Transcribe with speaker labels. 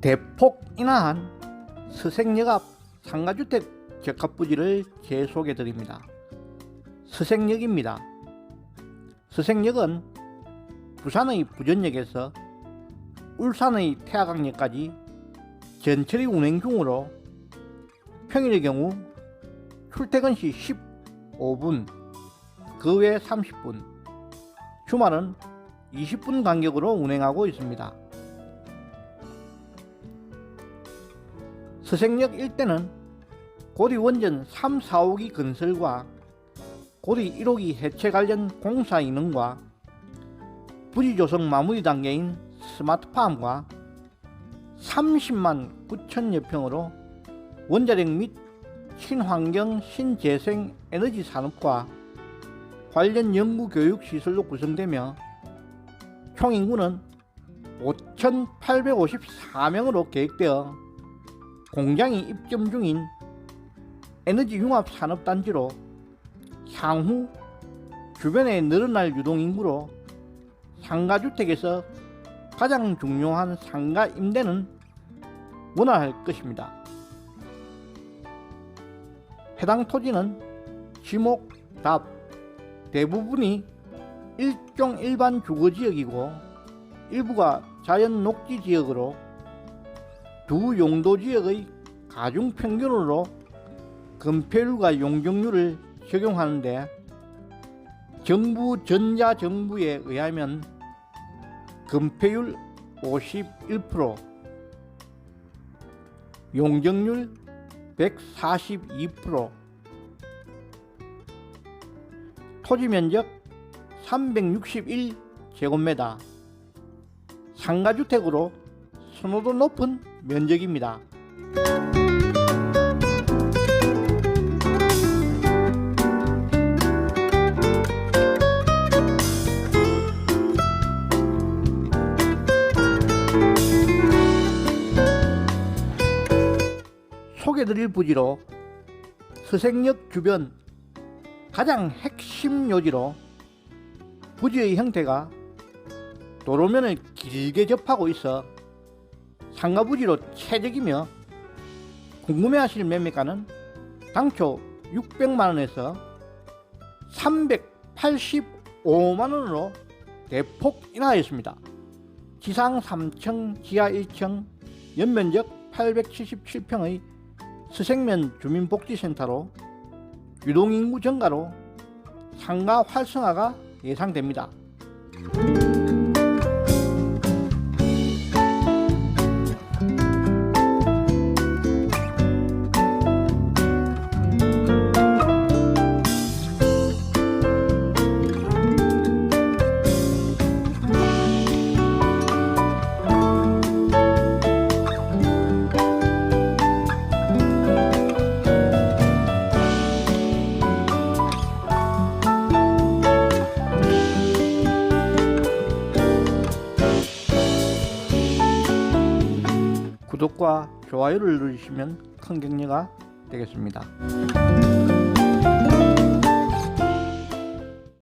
Speaker 1: 대폭 인하한 서생역 앞 상가주택 적합 부지를 재소개해 드립니다. 서생역입니다. 서생역은 부산의 부전역에서 울산의 태화강역까지 전철이 운행 중으로 평일의 경우 출퇴근 시 15분, 그 외 30분, 주말은 20분 간격으로 운행하고 있습니다. 서생역 일대는 고리 원전 3, 4호기 건설과 고리 1호기 해체 관련 공사 인허과 부지 조성 마무리 단계인 스마트팜과 30만 9천여 평으로 원자력 및 친환경 신재생 에너지 산업과 관련 연구 교육 시설로 구성되며 총 인구는 5,854명으로 계획되어 공장이 입점 중인 에너지 융합 산업 단지로 향후 주변에 늘어날 유동 인구로 상가주택에서 가장 중요한 상가 임대는 원활할 것입니다. 해당 토지는 지목, 답 대부분이 일종 일반 주거 지역이고 일부가 자연 녹지 지역으로 두 용도 지역의 가중 평균으로 건폐율과 용적률을 적용하는데 정부 전자정부에 의하면 건폐율 51%, 용적률 142%, 토지 면적 361제곱미터, 상가주택으로 선호도 높은 면적입니다. 소개드릴 부지로 서생역 주변 가장 핵심 요지로 부지의 형태가 도로면을 길게 접하고 있어 상가 부지로 최적이며 궁금해하실 매매가는 당초 600만원에서 385만원으로 대폭 인하했습니다. 지상 3층, 지하 1층, 연면적 877평의 서생면 주민복지센터로 유동인구 증가로 상가 활성화가 예상됩니다. 구독과 좋아요를 누르시면 큰 격려가 되겠습니다.